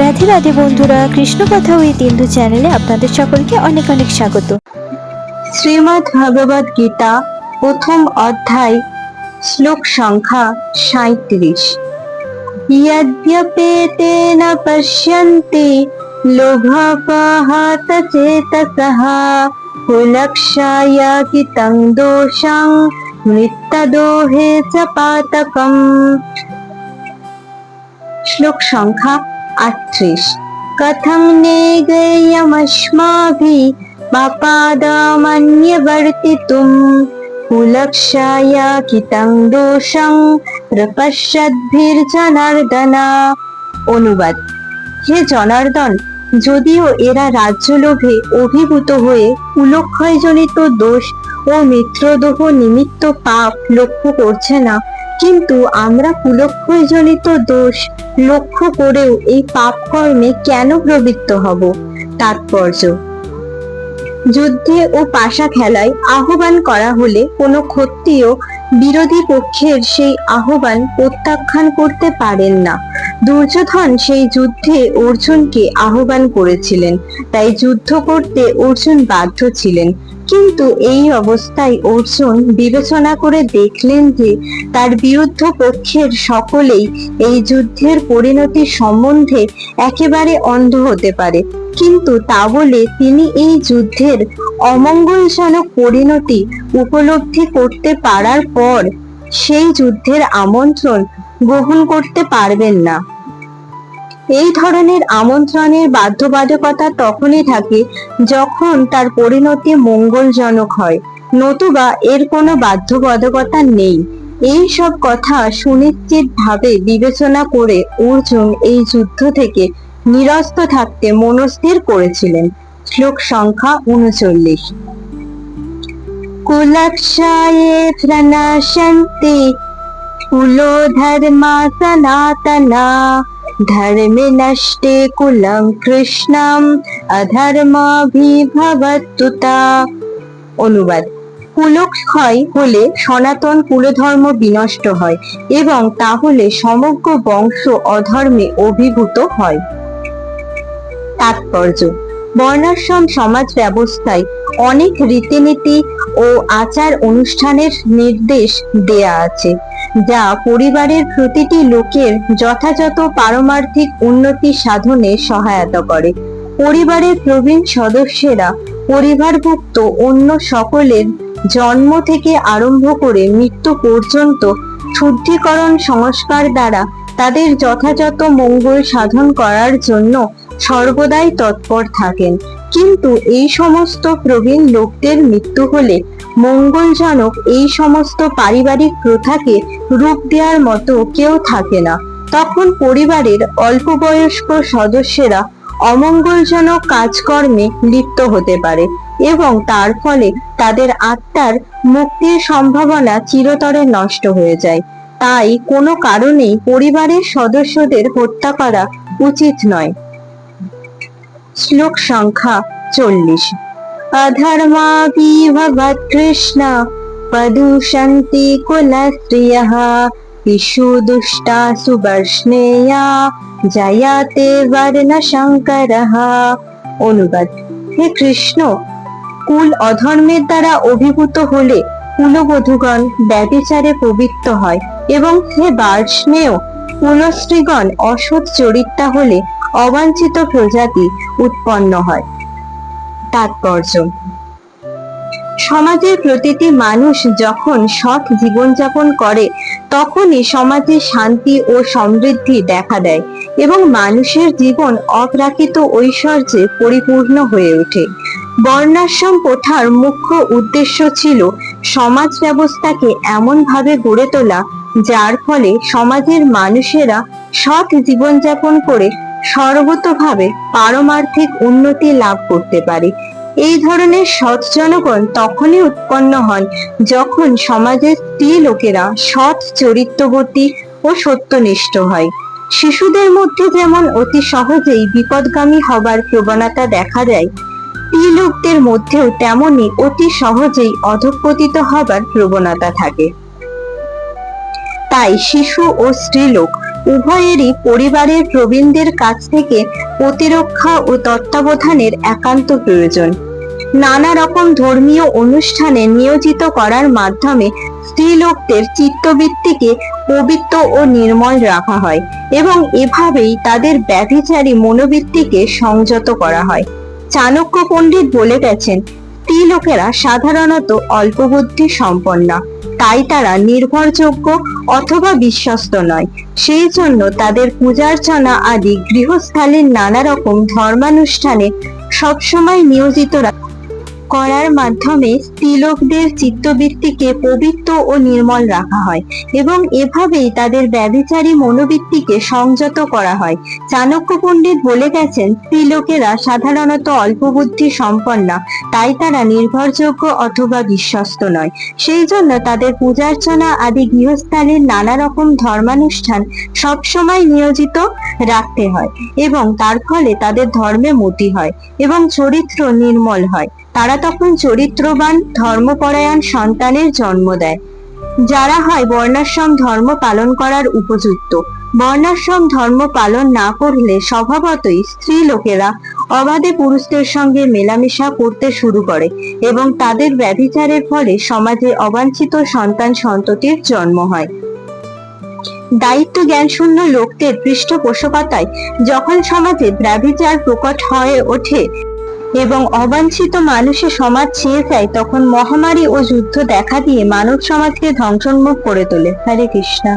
রাধে রাধে বন্ধুরা কৃষ্ণ কথা ওই তিন্দু চ্যানেলে আপনাদের সকলকে অনেক অনেক স্বাগত শ্রীমদ্ ভগবদ গীতা প্রথম অধ্যায় শ্লোক সংখ্যা সাঁত্রিশ यद्यपेतेन पश्यन्ति लोभपहत चेतसः कुलक्षाय कितं दोषं মৃত্যদোহে চ পাতকম শ্লোক সংখ্যা আটত্রিশ। কথম নেগেয়মস্মাভি পাপাদমন্যবর্তিতুম। কুলক্ষায় দোষং প্রপশ্যদ্ভির্জনার্দনা অনুবাদ। হে জনার্দন, যদিও এরা রাজ্যলোভে অভিভূত হয়ে কুলক্ষয়জনিত দোষ ও মিত্রদোহ নিমিত্ত পাপ লক্ষ্য করছে না কিন্তু আমরা কুলক্ষয়জনিত দোষ লক্ষ্য করেও এই পাপ কর্মে কেন প্রবৃত্ত হব? তাৎপর্য। যুদ্ধে ও পাশা খেলায় আহ্বান করা হলে কোনো ক্ষত্রিয় বিরোধী পক্ষের সেই আহ্বান প্রত্যাখ্যান করতে পারেন না। দুর্যোধন সেই যুদ্ধে অর্জুনকে আহ্বান করেছিলেন। তাই যুদ্ধ করতে অর্জুন বাধ্য ছিলেন। কিন্তু এই অবস্থায় অর্জুন বিবেচনা করে দেখলেন যে তার বিরুদ্ধ পক্ষের সকলেই এই যুদ্ধের পরিণতি সম্বন্ধে একেবারে অন্ধ হতে পারে। কিন্তু তা বলে তিনি এই যুদ্ধের অমঙ্গলজনক পরিণতি উপলব্ধি করতে পারার পর সেই যুদ্ধের আমন্ত্রণ গ্রহণ করতে পারবেন না। এই ধরনের আমন্ত্রণের বাধ্যবাধকতা তখনই থাকে যখন তার পরিণতি মঙ্গলজনক হয়, নতুবা এর কোনো বাধ্যবাধকতা নেই। এই সব কথা সুনিশ্চিত ভাবে বিবেচনা করে অর্জুন এই যুদ্ধ থেকে নিরস্ত থাকতে মনস্থির করেছিলেন। শ্লোক সংখ্যা উনচল্লিশ। কুলক্ষায়ে প্রণাশন্তি কুলো ধর্মা সনাতনা, ধর্মে নষ্টে কুলং কৃষ্ণম অধর্মাভিভবতুতা অনুবাদ। কুলক্ষয় হলে সনাতন কুলধর্ম বিনষ্ট হয় এবং তাহলে সমগ্র বংশ অধর্মে অভিভূত হয়। তাৎপর্য। বর্ণাশ্রম সমাজ ব্যবস্থায় অনেক রীতিনীতি ও আচার অনুষ্ঠানের নির্দেশ দেয়া আছে, যা পরিবারের প্রতিটি লোকের যথাযথ পারমার্থিক উন্নতি সাধনে সহায়তা করে। পরিবারের প্রবীণ সদস্যেরা পরিবারভুক্ত অন্য সকলের জন্ম থেকে আরম্ভ করে মৃত্যু পর্যন্ত শুদ্ধিকরণ সংস্কার দ্বারা তাদের যথাযথ মঙ্গল সাধন করার জন্য সর্বদাই তৎপর থাকেন। কিন্তু এই সমস্ত প্রবীণ লোকদের মৃত্যু হলে মঙ্গলজনক এই সমস্ত পারিবারিক প্রথাকে রূপ দেওয়ার মতো কেউ থাকে না। তখন পরিবারের অল্প বয়স্ক সদস্যেরা অমঙ্গলজনক কাজকর্মে লিপ্ত হতে পারে এবং তার ফলে তাদের আত্মার মুক্তির সম্ভাবনা চিরতরে নষ্ট হয়ে যায়। তাই কোনো কারণেই পরিবারের সদস্যদের হত্যা করা উচিত নয়। শ্লোক সংখ্যা চল্লিশ। অধর্মাভিভবৎ কৃষ্ণ, পদুষন্তি কুলস্ত্রিয়ः ইষু দুষ্টা সুবর্ষ্ণেয়া জয়াতে বর্ণ শঙ্করः অনুবাদ, হে কৃষ্ণ, কুল অধর্মের দ্বারা অভিভূত হলে কুলবধূগণ ব্যভিচারে পবিত্র হয় এবং হে বার্ষ্ণেয়, কুলশ্রীগণ অসৎ চরিত্রা হলে অবাঞ্ছিত প্রজাতি উৎপন্ন হয়। তাৎপর্য। সমাজের প্রতিটি মানুষ যখন সৎ জীবনযাপন করে, তখনই সমাজে শান্তি ও সমৃদ্ধি দেখা দেয় এবং মানুষের জীবন অপ্রাকৃত ঐশ্বর্যে পরিপূর্ণ হয়ে ওঠে। বর্ণাশ্রম প্রথার মুখ্য উদ্দেশ্য ছিল সমাজ ব্যবস্থাকে এমনভাবে গড়ে তোলা, যার ফলে সমাজের মানুষেরা সৎ জীবনযাপন করে সর্বতভাবে পারমার্থিক উন্নতি লাভ করতে পারে। এই ধরনের সৎ জনগণ তখনই উৎপন্ন হন যখন সমাজের স্ত্রী লোকেরা সৎ চরিত্রবতী ও সত্যনিষ্ঠ হয়। শিশুদের মধ্যে যেমন অতি সহজেই বিপদগামী হবার প্রবণতা দেখা যায় স্ত্রী লোকদের মধ্যেও তেমনি অতি সহজেই অধঃপতিত হবার প্রবণতা থাকে। তাই শিশু ও স্ত্রীলোক উভয়েরই পরিবারের প্রবীণদের কাছ থেকে প্রতিরক্ষা ও তত্ত্বাবধানের একান্ত প্রয়োজন। নানা রকম ধর্মীয় অনুষ্ঠানে নিয়োজিত করার মাধ্যমে স্ত্রীলোকদের চিত্তবৃত্তিকে পবিত্র ও নির্মল রাখা হয় এবং এভাবেই তাদের ব্যভিচারী মনোবৃত্তিকে সংযত করা হয়। চাণক্য পণ্ডিত বলে গেছেন স্ত্রীলোকেরা সাধারণত অল্প বুদ্ধি সম্পন্ন। তাই তারা নির্ভরযোগ্য অথবা বিশ্বস্ত নয়। সেই জন্য তাদের পূজার্চনা আদি গৃহস্থালীর নানা রকম ধর্মানুষ্ঠানে সবসময় নিয়োজিত করার মাধ্যমে স্ত্রীলোকদের চিত্তবৃত্তিকে পবিত্র ও নির্মল রাখা হয় এবং এভাবেই তাদের ব্যভিচারী মনোবৃত্তিকে সংযত করা হয়। চাণক্য পণ্ডিত বলে গেছেন, স্ত্রীলোকেরা সাধারণত অল্প বুদ্ধি সম্পন্না, তাই তারা নির্ভরযোগ্য অথবা বিশ্বস্ত নয়। সেই জন্য তাদের পূজার্চনা আদি গৃহস্থানের নানা রকম ধর্মানুষ্ঠান সবসময় নিয়োজিত রাখতে হয় এবং তার ফলে তাদের ধর্মে মতি হয় এবং চরিত্র নির্মল হয়। তারা তখন চরিত্রবান, ধর্মপরায়ণ সন্তানের জন্ম দেয়। যারা হয় বর্ণাশ্রম ধর্ম পালন করার উপযুক্ত। বর্ণাশ্রম ধর্ম পালন না করলে স্বভাবতই স্ত্রী লোকেরা অবাধে পুরুষদের সঙ্গে মেলামেশা করতে শুরু করে এবং তাদের ব্যভিচারের ফলে সমাজে অবাঞ্ছিত সন্তান সন্ততির জন্ম হয়। দায়িত্ব জ্ঞানশূন্য লোকদের পৃষ্ঠপোষকতায় যখন সমাজে ব্যভিচার প্রকট হয়ে ওঠে এবং অবাঞ্ছিত মানুষের সমাজ ছেয়ে যায়, তখন মহামারী ও যুদ্ধ দেখা দিয়ে মানব সমাজকে ধ্বংসোন্মুখ করে তোলে। হরে কৃষ্ণা।